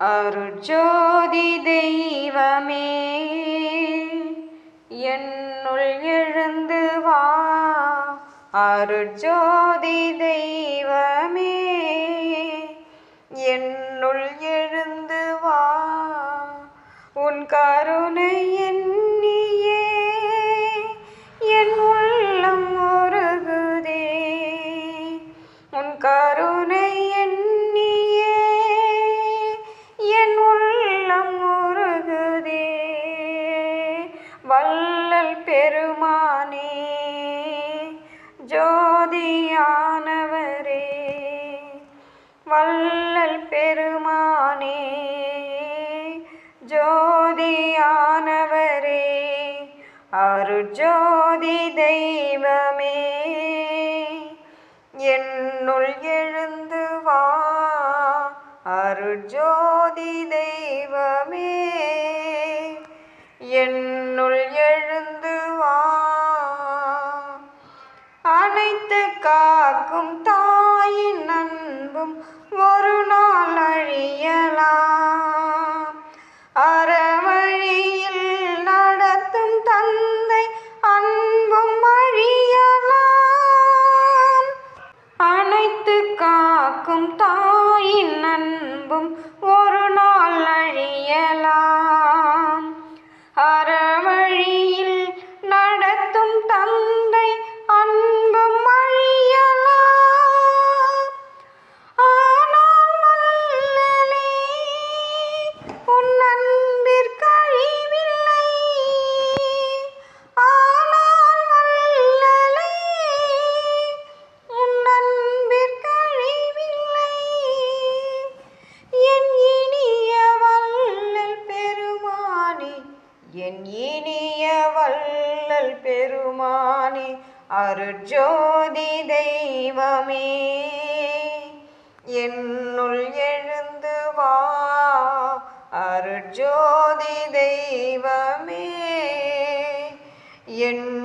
அருட்ஜோதி தெய்வமே என்னுள் எழுந்து வா. அருட்ஜோதி தெய்வமே என்னுள் எழுந்து வா. உன் கருணை என் அருஜோதி தெய்வமே என்னுள் எழுந்து வா. அருஜோதி தெய்வமே என்னுள் எழுந்து வா. அனைத்து காக்கும் காக்கும் தாயின் அன்பும் ஓ என் இனிய வல்லல் பெருமானே அருஜோதி தெய்வமே. என்னுள் எழுந்து வா அருஜோதி தெய்வமே. என்